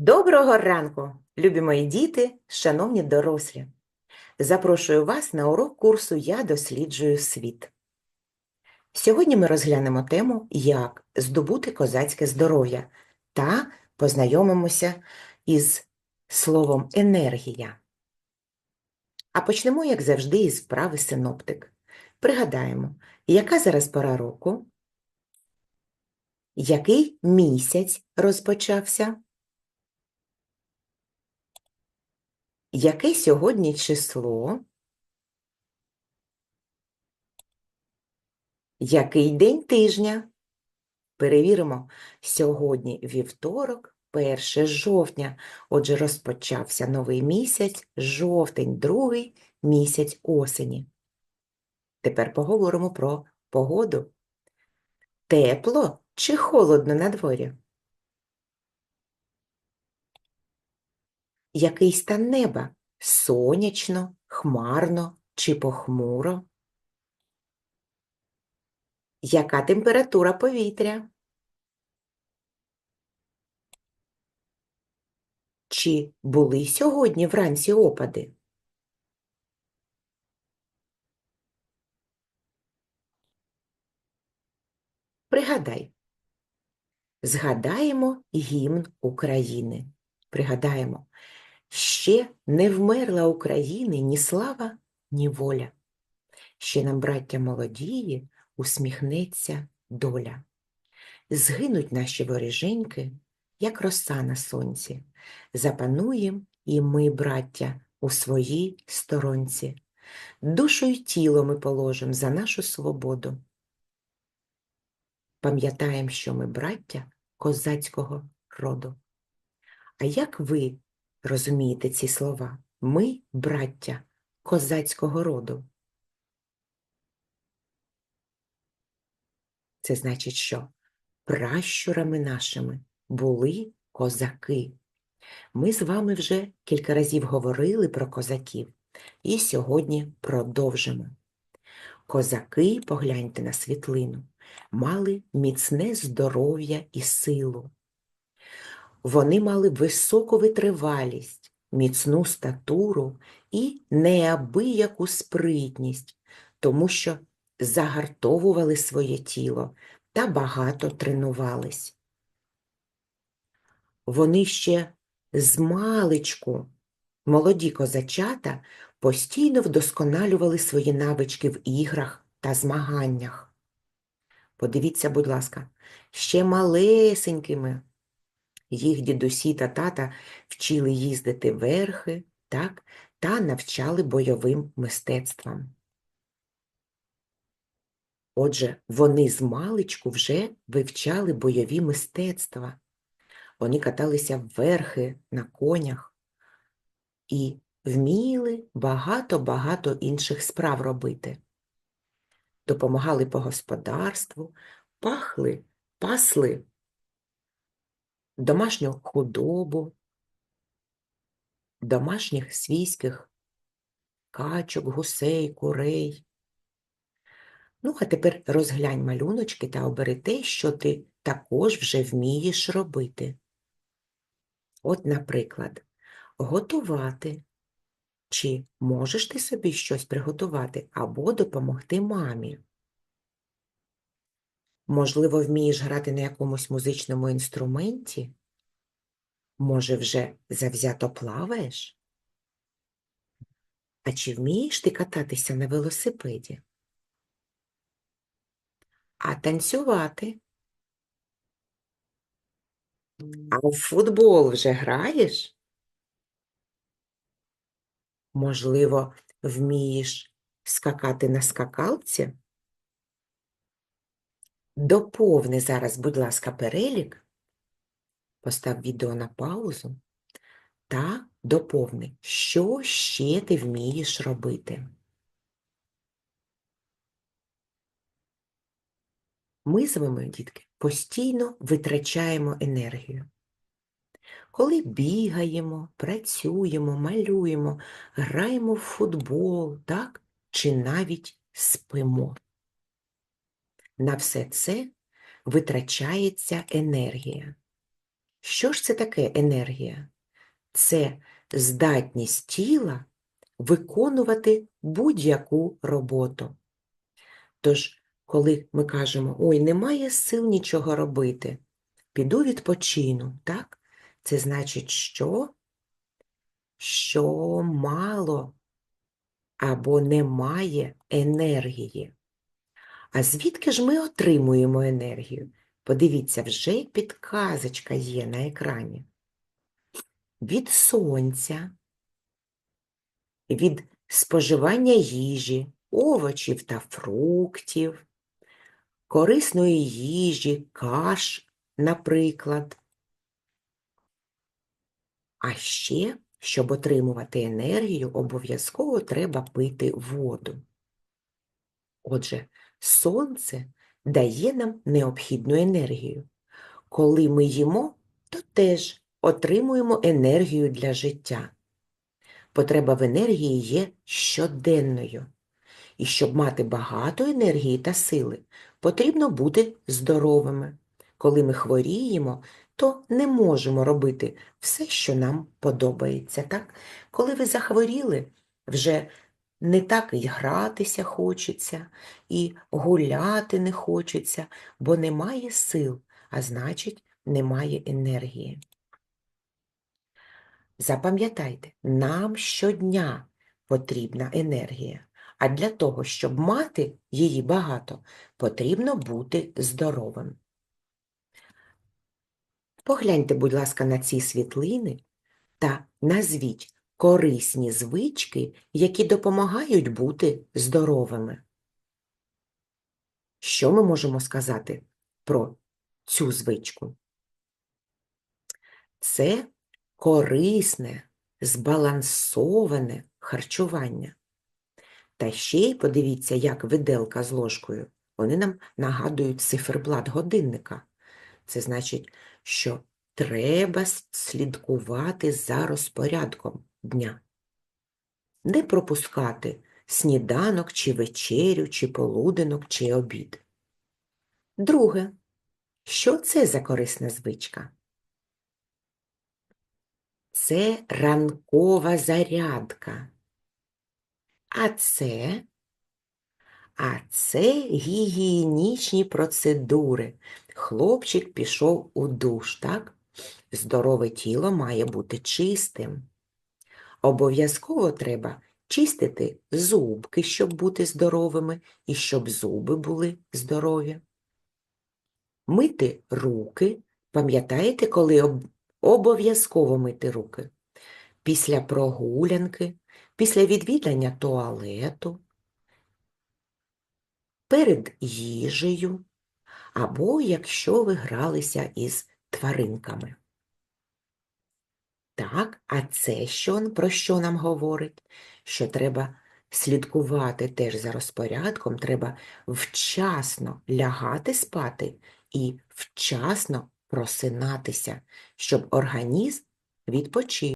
Доброго ранку, любі мої діти, шановні дорослі. Запрошую вас на урок курсу Я досліджую світ. Сьогодні ми розглянемо тему Як здобути козацьке здоров'я та познайомимося із словом енергія. А почнемо, як завжди, із вправи синоптик. Пригадаємо, яка зараз пора року, який місяць розпочався, Яке сьогодні число? Який день тижня? Перевіримо. Сьогодні вівторок, 1 жовтня. Отже, розпочався новий місяць, жовтень, другий місяць осені. Тепер поговоримо про погоду. Тепло чи холодно на дворі? Який стан неба? Сонячно, хмарно чи похмуро? Яка температура повітря? Чи були сьогодні вранці опади? Пригадай. Згадаємо гімн України. Пригадаємо, Ще не вмерла України ні слава, ні воля. Ще нам, браття молодії, усміхнеться доля. Згинуть наші воріженьки, як роса на сонці. Запануєм і ми, браття, у своїй сторонці. Душу й тіло ми положим за нашу свободу. Пам'ятаємо, що ми браття козацького роду. А як ви Розумієте ці слова? Ми, браття козацького роду. Це значить, що пращурами нашими були козаки. Ми з вами вже кілька разів говорили про козаків і сьогодні продовжимо. Козаки, погляньте на світлину, мали міцне здоров'я і силу. Вони мали високу витривалість, міцну статуру і неабияку спритність, тому що загартовували своє тіло та багато тренувались. Вони ще з маличку, молоді козачата, постійно вдосконалювали свої навички в іграх та змаганнях. Подивіться, будь ласка, ще малесенькими їх дідусі та тата вчили їздити верхи, так, та навчали бойовим мистецтвам. Отже, вони з маличку вже вивчали бойові мистецтва. Вони каталися верхи на конях і вміли багато-багато інших справ робити. Допомагали по господарству, пахли, пасли домашню худобу, домашніх свійських качок, гусей, курей. Ну, а тепер розглянь малюночки та обери те, що ти також вже вмієш робити. От, наприклад, готувати. Чи можеш ти собі щось приготувати або допомогти мамі? Можливо, вмієш грати на якомусь музичному інструменті? Може, вже завзято плаваєш? А чи вмієш ти кататися на велосипеді? А танцювати? А в футбол вже граєш? Можливо, вмієш скакати на скакалці? Доповни зараз, будь ласка, перелік, постав відео на паузу та доповни, що ще ти вмієш робити. Ми з вами, дітки, постійно витрачаємо енергію. Коли бігаємо, працюємо, малюємо, граємо в футбол, так? чи навіть спимо. На все це витрачається енергія. Що ж це таке енергія? Це здатність тіла виконувати будь-яку роботу. Тож, коли ми кажемо, ой, немає сил нічого робити, піду відпочину, так? Це значить, що? Що мало або немає енергії. А звідки ж ми отримуємо енергію? Подивіться, вже підказочка є на екрані. Від сонця, від споживання їжі, овочів та фруктів, корисної їжі, каш, наприклад. А ще, щоб отримувати енергію, обов'язково треба пити воду. Отже, сонце дає нам необхідну енергію. Коли ми їмо, то теж отримуємо енергію для життя. Потреба в енергії є щоденною. І щоб мати багато енергії та сили, потрібно бути здоровими. Коли ми хворіємо, то не можемо робити все, що нам подобається. Так? Коли ви захворіли, вже не так і гратися хочеться, і гуляти не хочеться, бо немає сил, а значить, немає енергії. Запам'ятайте, нам щодня потрібна енергія, а для того, щоб мати її багато, потрібно бути здоровим. Погляньте, будь ласка, на ці світлини та назвіть корисні звички, які допомагають бути здоровими. Що ми можемо сказати про цю звичку? Це корисне, збалансоване харчування. Та ще й подивіться, як виделка з ложкою. Вони нам нагадують циферблат годинника. Це значить, що треба слідкувати за розпорядком дня. Не пропускати сніданок, чи вечерю, чи полуденок, чи обід. Друге, що це за корисна звичка? Це ранкова зарядка. А це, а це гігієнічні процедури. Хлопчик пішов у душ, так? Здорове тіло має бути чистим. Обов'язково треба чистити зубки, щоб бути здоровими, і щоб зуби були здорові. Мити руки. Пам'ятаєте, коли об... обов'язково мити руки? Після прогулянки, після відвідання туалету, перед їжею, або якщо ви гралися із тваринками. Так, а це що, про що нам говорить? Що треба слідкувати теж за розпорядком, треба вчасно лягати спати і вчасно просинатися, щоб організм відпочив.